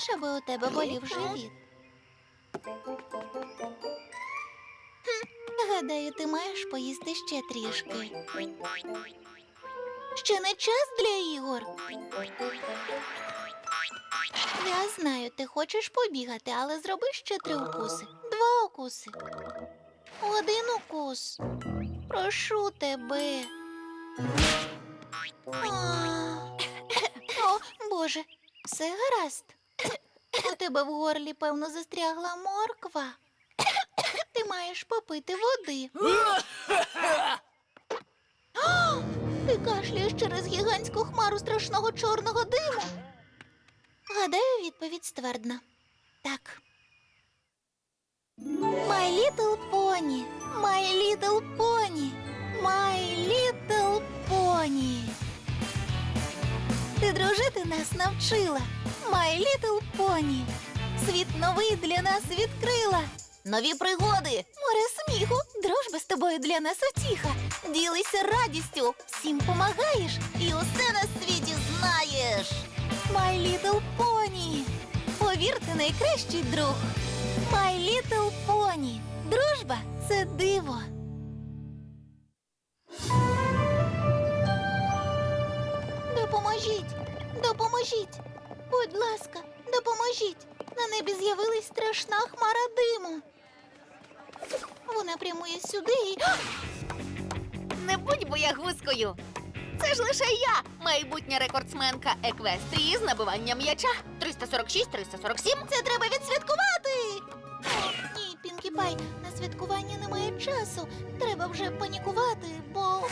Хочеш, аби у тебе болів живіт? Гадаю, ти маєш поїсти ще трішки. Ще не час для ігор. Я знаю, ти хочеш побігати, але зроби ще три укуси. Два укуси. Один укус. Прошу тебе. О, Боже, все гаразд. У тебе в горлі, певно, застрягла морква. Ти маєш попити води. Ти кашляєш через гігантську хмару страшного чорного диму. Гадаю, відповідь ствердна. Так. My little pony, my little pony, my little pony. Ти дружити нас навчила, My Little Pony. Світ новий для нас відкрила. Нові пригоди, море сміху, дружба з тобою для нас утіха. Ділися радістю, всім помагаєш і усе на світі знаєш. My Little Pony. Повірте, найкращий друг. My Little Pony. Дружба це диво. Допоможіть! Допоможіть! Будь ласка, допоможіть! На небі з'явилась страшна хмара диму. Вона прямує сюди і. Не будь боягузкою. Це ж лише я, майбутня рекордсменка Еквестрії з набивання м'яча. 346, 347. Це треба відсвяткувати! Ні, Пінкі Пай, на святкування немає часу. Треба вже панікувати, бо.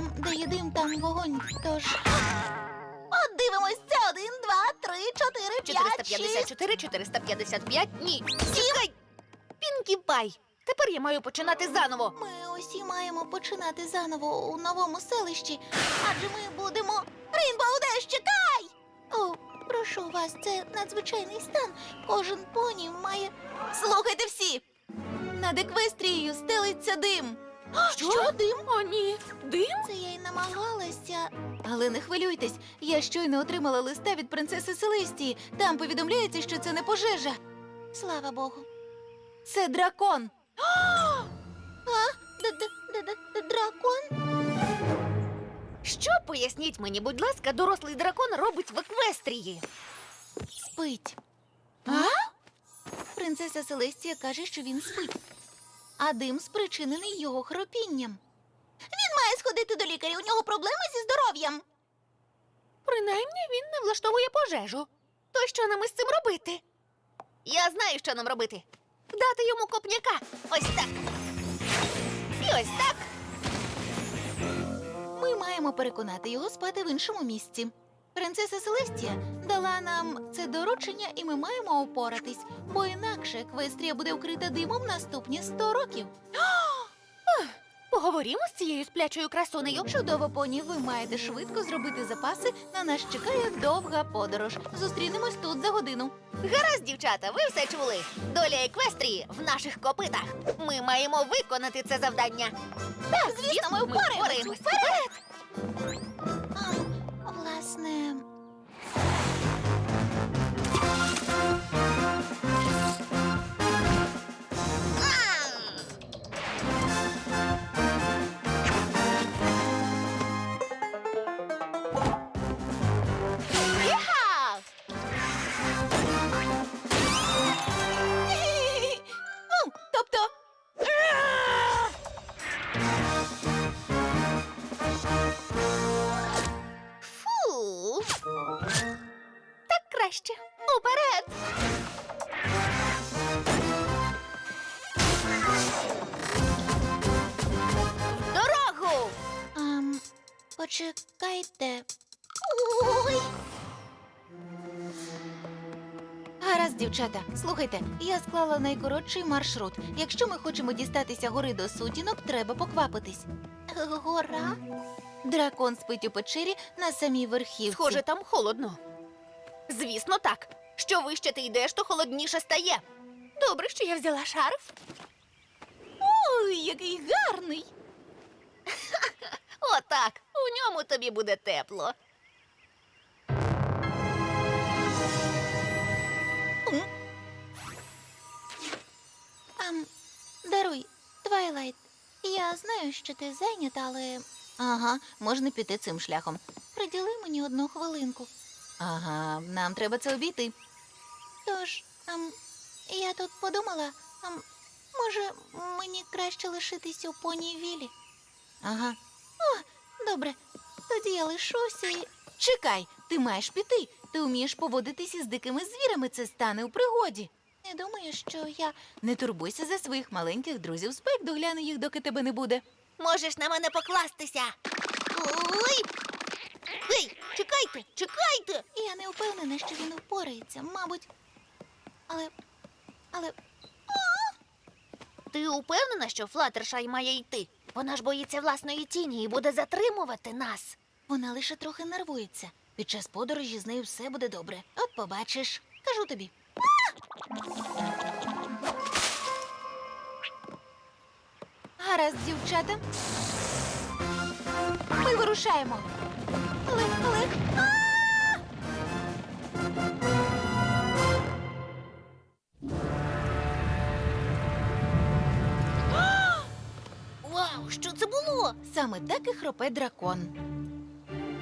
Там, де є дим, там вогонь. Тож. От дивимось, це один, два, три, чотири, п'ять, шість. 454, 455. Ні. Чекай! Пінкі Пай. Тепер я маю починати заново. Ми усі маємо починати заново у новому селищі, адже ми будемо. Рейнбоу Деш, чекай! О, прошу вас, це надзвичайний стан. Кожен поні має. Слухайте всі! Над еквестрією стелиться дим. Що? Що дим? О, ні. Дим? Це я й намагалася. Але не хвилюйтесь, я щойно отримала листа від принцеси Селестії. Там повідомляється, що це не пожежа. Слава Богу. Це дракон. А? Дракон? Що, поясніть мені, будь ласка, дорослий дракон робить в Еквестрії? Спить. А? Принцеса Селестія каже, що він спить. А дим спричинений його хропінням. Він має сходити до лікаря, у нього проблеми зі здоров'ям. Принаймні він не влаштовує пожежу. То що нам із цим робити? Я знаю, що нам робити. Дати йому копняка. Ось так. І ось так. Ми маємо переконати його спати в іншому місці. Принцеса Селестія дала нам це доручення, і ми маємо опоратись, бо інакше Еквестрія буде вкрита димом наступні 100 років. Поговоримо з цією сплячою красунею. Чудово, поні, ви маєте швидко зробити запаси. На нас чекає довга подорож. Зустрінемось тут за годину. Гаразд, дівчата, ви все чули. Доля Еквестрії в наших копитах. Ми маємо виконати це завдання. Так, звісно, ми впораємось. Вперед! Власне. Почекайте. Ой. Гаразд, дівчата, слухайте, я склала найкоротший маршрут. Якщо ми хочемо дістатися гори до сутінок, треба поквапитись. Гора? Дракон спить у печері на самій верхівці. Схоже, там холодно. Звісно, так. Що вище ти йдеш, то холодніше стає. Добре, що я взяла шарф. Ой, який гарний! Отак. цьому тобі буде тепло. Ам, даруй, Твайлайт. Я знаю, що ти зайнята, але. Ага, можна піти цим шляхом. Приділи мені одну хвилинку. Ага, нам треба це обійти. Тож, ам, я тут подумала, ам, може, мені краще лишитись у понівілі? Ага. О, добре. Тоді я лишуся і. Чекай, ти маєш піти. Ти вмієш поводитись із дикими звірами, це стане у пригоді. Не думаю, що я не турбуйся за своїх маленьких друзів. Спек догляне їх, доки тебе не буде. Можеш на мене покластися. Ой! Ей, чекайте, чекайте! Я не впевнена, що він впорається, мабуть. Але. Але Ти упевнена, що Флаттершай має йти? Вона ж боїться власної тіні і буде затримувати нас. вона лише трохи нервується. Під час подорожі з нею все буде добре. От побачиш. Кажу тобі. Гаразд, дівчата. Ми вирушаємо. Але, але. Вау, Саме так і хропе дракон.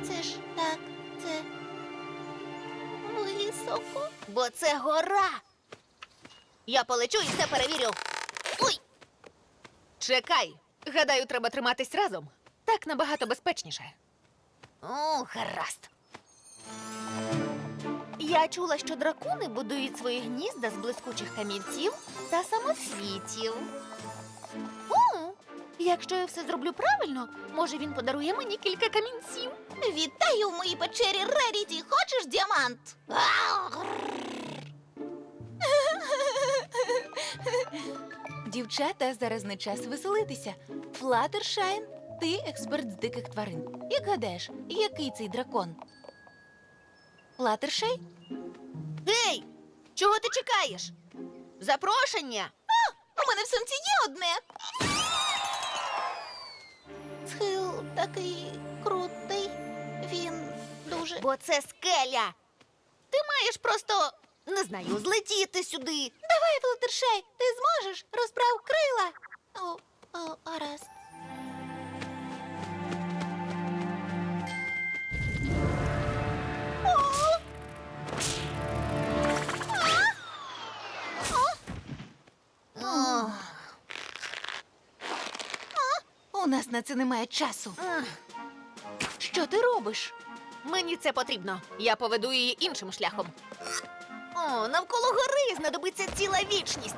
Це ж так, це високо. Бо це гора. Я полечу і все перевірю. Ой! Чекай. Гадаю, треба триматись разом. Так набагато безпечніше. О, гаразд. Я чула, що дракони будують свої гнізда з блискучих камінців та самоцвітів. Якщо я все зроблю правильно, може він подарує мені кілька камінців. Вітаю в моїй печері Реріті. Хочеш діамант? Дівчата, зараз не час веселитися. Флаттершайн, ти експерт з диких тварин. Як гадаєш, який цей дракон? Флаттершай? Гей! Чого ти чекаєш? Запрошення? У мене в сумці є одне. Такий крутий. Він дуже. Бо це скеля. Ти маєш просто, не знаю, злетіти сюди. Давай, Флаттершай, ти зможеш? Розправ крила. О, о, гаразд. О! Нас на це немає часу. Що ти робиш? Мені це потрібно. Я поведу її іншим шляхом. О, навколо гори знадобиться ціла вічність.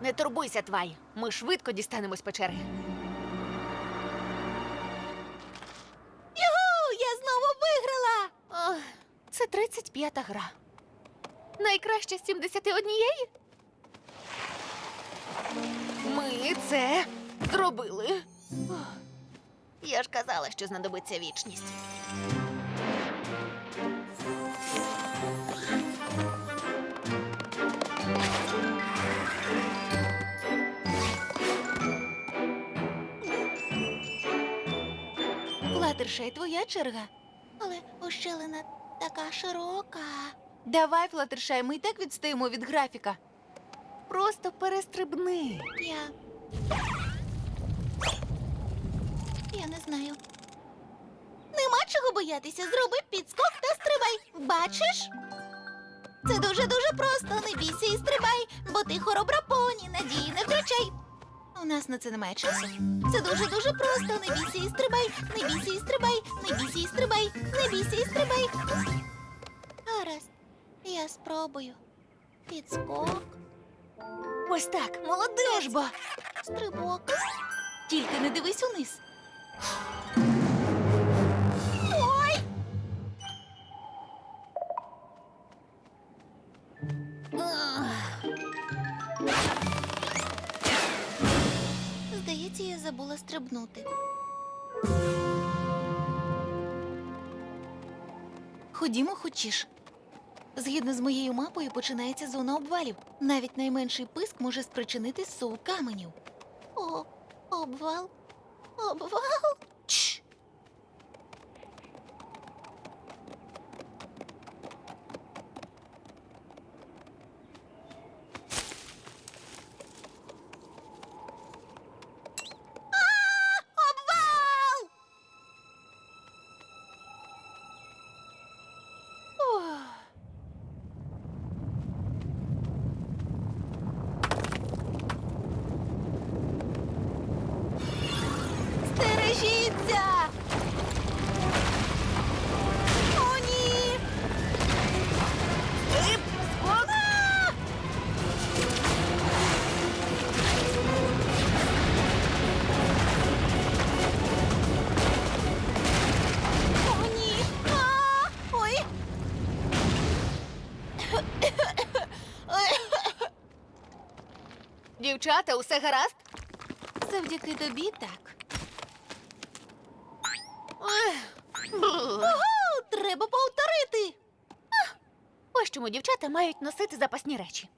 Не турбуйся, Твай. Ми швидко дістанемось печери. Югу, я знову виграла. Ох, це 35-та гра. Найкраще з 71. Ми це зробили. Я ж казала, що знадобиться вічність. Флаттершай, твоя черга. Але ущелина така широка. Давай, Флаттершай, ми і так відстаємо від графіка. Просто перестрибни. Я. Я не знаю. Нема чого боятися. Зроби підскок та стрибай. Бачиш? Це дуже-дуже просто. Не бійся і стрибай, бо ти хоробра поні, надії не втрачай. У нас на це немає часу. Це дуже-дуже просто. Не бійся і стрибай, не бійся і стрибай, не бійся і стрибай, не бійся і стрибай. Я спробую. Підскок, Ось так, молодець. бо стрибок. Тільки не дивись униз. Ой! Здається, я забула стрибнути. Ходімо, хочеш. Згідно з моєю мапою починається зона обвалів. Навіть найменший писк може спричинити сув каменів. О, обвал? Обвал? Дівчата, усе гаразд? Завдяки тобі так. Ого, треба повторити. Ось чому дівчата мають носити запасні речі.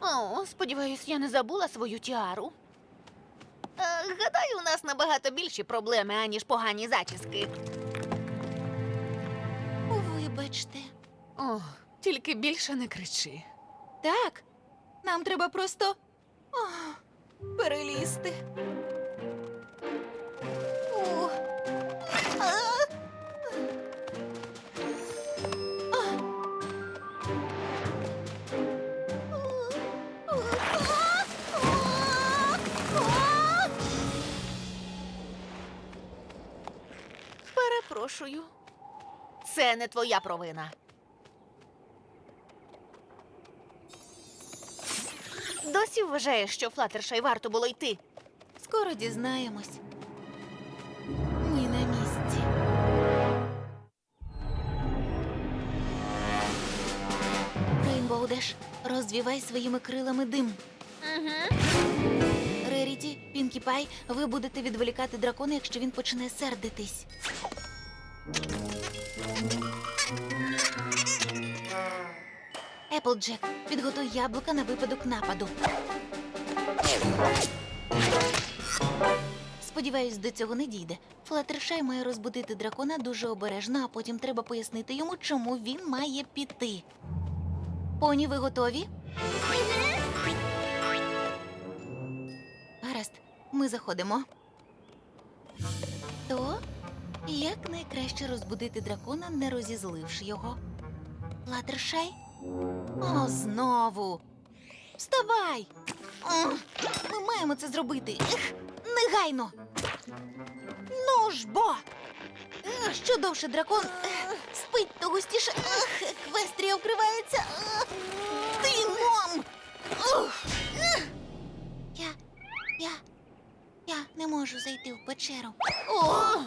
О, сподіваюсь, я не забула свою тіару. Е, гадаю, у нас набагато більші проблеми, аніж погані зачіски. Вибачте. О, тільки більше не кричи. Так, нам треба просто о, перелізти. А. А. Перепрошую. Це не твоя провина. Досі вважаєш, що Флаттершай варто було йти. Скоро дізнаємось. Ні на місці. Рейнбоу Деш, розвівай своїми крилами дим. Угу. Реріті, Пінкі Пай, ви будете відволікати дракона, якщо він почне сердитись. Еплджек, підготуй яблука на випадок нападу. Сподіваюсь, до цього не дійде. Флаттершай має розбудити дракона дуже обережно, а потім треба пояснити йому, чому він має піти. Поні, ви готові? Гаразд, ми заходимо. То як найкраще розбудити дракона, не розізливши його? Латершай? О, знову. Вставай! Ми маємо це зробити. Ех, негайно. Ну ж бо! Ех, Що довше дракон ех, спить, то густіше. Ех, Еквестрія вкривається ех, димом. Ух, ех. Я, я, я не можу зайти в печеру. О,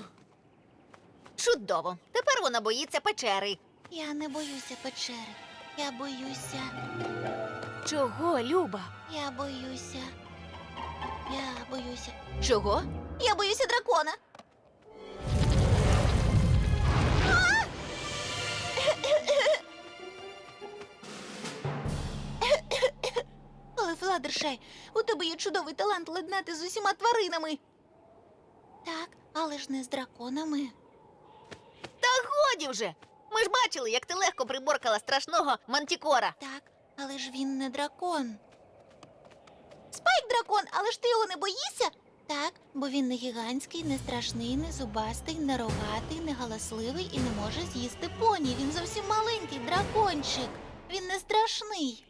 Чудово. Тепер вона боїться печери. я не боюся печери. Я боюся, Чого, Люба? я боюся. Я боюся. Чого? Я боюся дракона. А! Але, Фладершай, у тебе є чудовий талант ладнати з усіма тваринами. Так, але ж не з драконами. Та годі вже. Ми ж бачили, як ти легко приборкала страшного мантікора. Так, але ж він не дракон. Спайк дракон, але ж ти його не боїшся? Так, бо він не гігантський, не страшний, не зубастий, не рогатий, не галасливий і не може з'їсти поні. Він зовсім маленький дракончик. Він не страшний.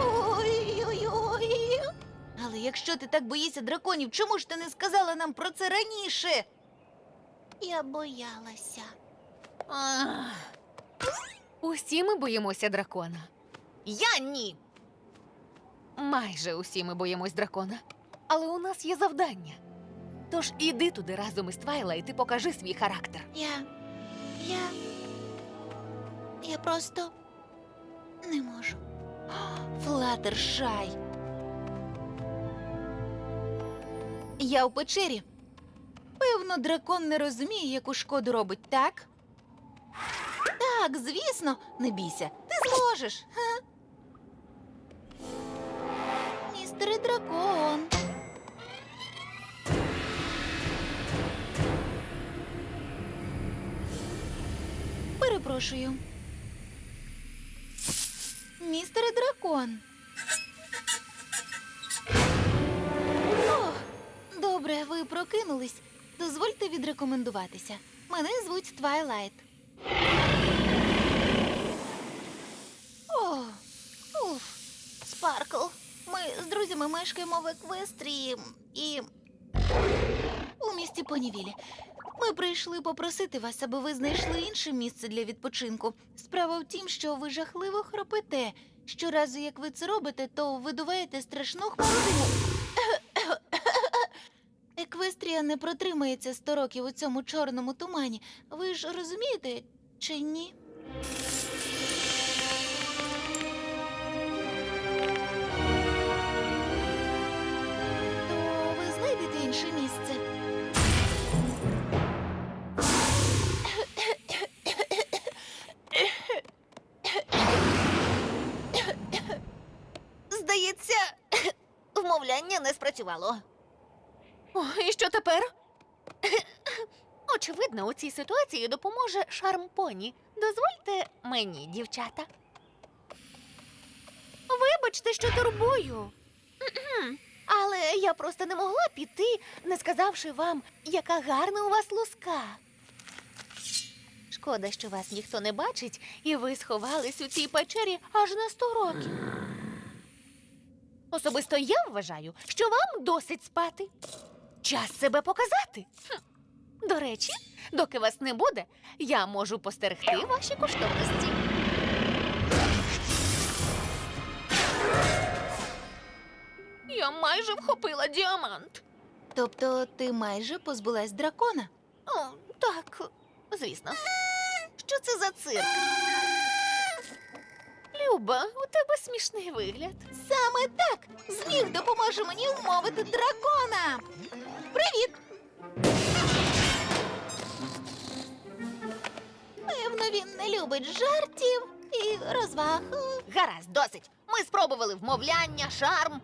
Ой-ой-ой. Але якщо ти так боїшся драконів, чому ж ти не сказала нам про це раніше? Я боялася. Ах. Усі ми боїмося дракона. Я ні. Майже усі ми боїмось дракона. Але у нас є завдання. Тож іди туди разом із Твайлайт і покажи свій характер. Я. Я. Я просто не можу. Флаттершай. Я у печері. Певно, дракон не розуміє, яку шкоду робить, так? Так, звісно, не бійся, ти зможеш. Ха? Містере дракон. Перепрошую. Містере дракон. Ох, добре, ви прокинулись. Дозвольте відрекомендуватися. Мене звуть Твайлайт. О, уф, Спаркл. Ми з друзями мешкаємо в Еквестрії і у місті Понівілі. Ми прийшли попросити вас, аби ви знайшли інше місце для відпочинку. Справа в тім, що ви жахливо хропите. Щоразу, як ви це робите, то видуваєте страшну хмару диму. Еквестрія не протримається сто років у цьому чорному тумані. Ви ж розумієте чи ні? То ви знайдете інше місце. Здається, вмовляння не спрацювало. О, і що тепер? Очевидно, у цій ситуації допоможе шарм поні. Дозвольте мені, дівчата. Вибачте, що турбую. Але я просто не могла піти, не сказавши вам, яка гарна у вас луска. Шкода, що вас ніхто не бачить, і ви сховались у цій печері аж на сто років. Особисто я вважаю, що вам досить спати. Час себе показати. Хм. До речі, доки вас не буде, я можу постерегти ваші коштовності. Я майже вхопила діамант. Тобто ти майже позбулась дракона? О, так, звісно. Що це за цирк? Люба, у тебе смішний вигляд. Саме так! Зміг допоможе мені вмовити дракона. Привіт! Певно, він не любить жартів і розваг. Гаразд, досить. Ми спробували вмовляння, шарм.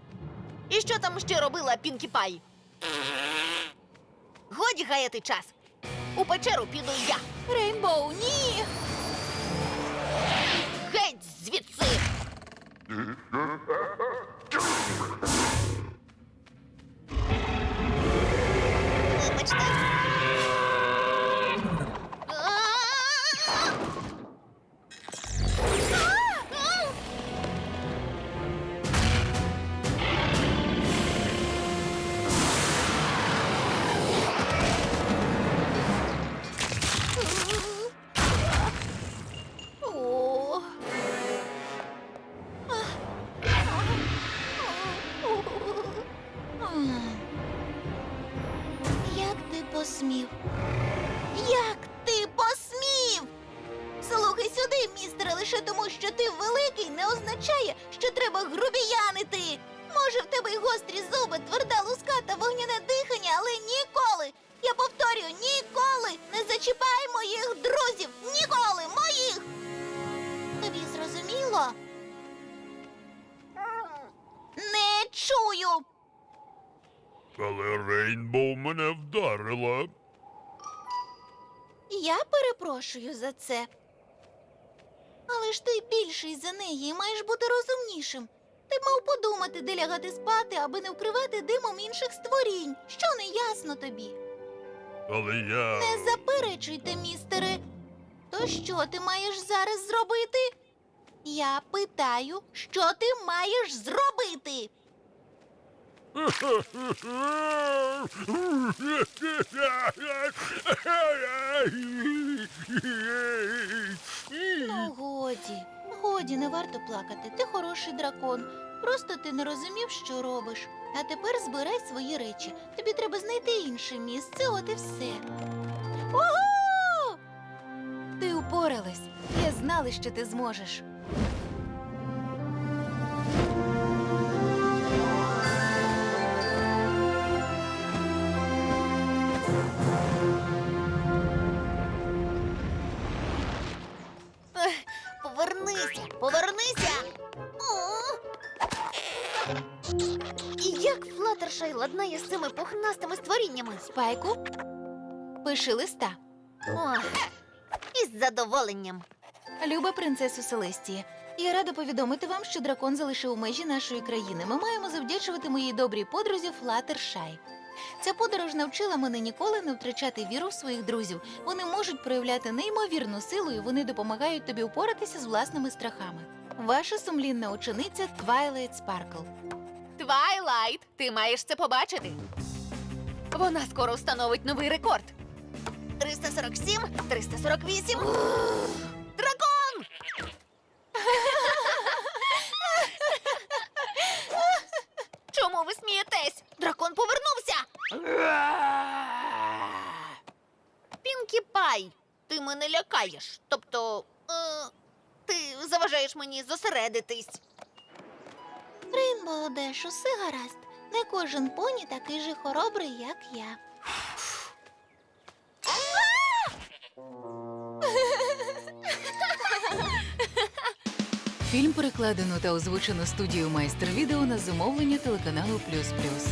І що там ще робила Пінкі Пай? Годі гаяти час. У печеру піду я. Рейнбоу, ні! Вибачте. А! Посмів? Як ти посмів? Слухай сюди, містере, лише тому, що ти великий, не означає, що треба грубіянити. Може, в тебе й гострі зуби, тверда Рейнбоу мене вдарила. Я перепрошую за це. Але ж ти більший за неї і маєш бути розумнішим. Ти б мав подумати, де лягати спати, аби не вкривати димом інших створінь. Що не ясно тобі? Але я. Не заперечуйте, містере. То що ти маєш зараз зробити? Я питаю, що ти маєш зробити? Ну, годі, годі, не варто плакати. Ти хороший дракон. Просто ти не розумів, що робиш. А тепер збирай свої речі. Тобі треба знайти інше місце, от і все. Ого! Ти упоралась. Я знала, що ти зможеш. Пухнастими? Спайку, пиши листа. О, із задоволенням. Люба принцесу Селестія. Я рада повідомити вам, що дракон залишив межі нашої країни. Ми маємо завдячувати моїй добрій подрузі Флаттершай. Ця подорож навчила мене ніколи не втрачати віру в своїх друзів. Вони можуть проявляти неймовірну силу, і вони допомагають тобі впоратися з власними страхами. Ваша сумлінна учениця Твайлайт Спаркл. Твайлайт, ти маєш це побачити. Вона скоро встановить новий рекорд. 347, 348. Дракон! Чому ви смієтесь? Дракон повернувся. Пінкі Пай, ти мене лякаєш. Тобто, е, ти заважаєш мені зосередитись. Рейнбоу Деш, усе гаразд. Не кожен поні такий же хоробрий, як я. Фільм перекладено та озвучено студією майстер відео на замовлення телеканалу Плюс Плюс.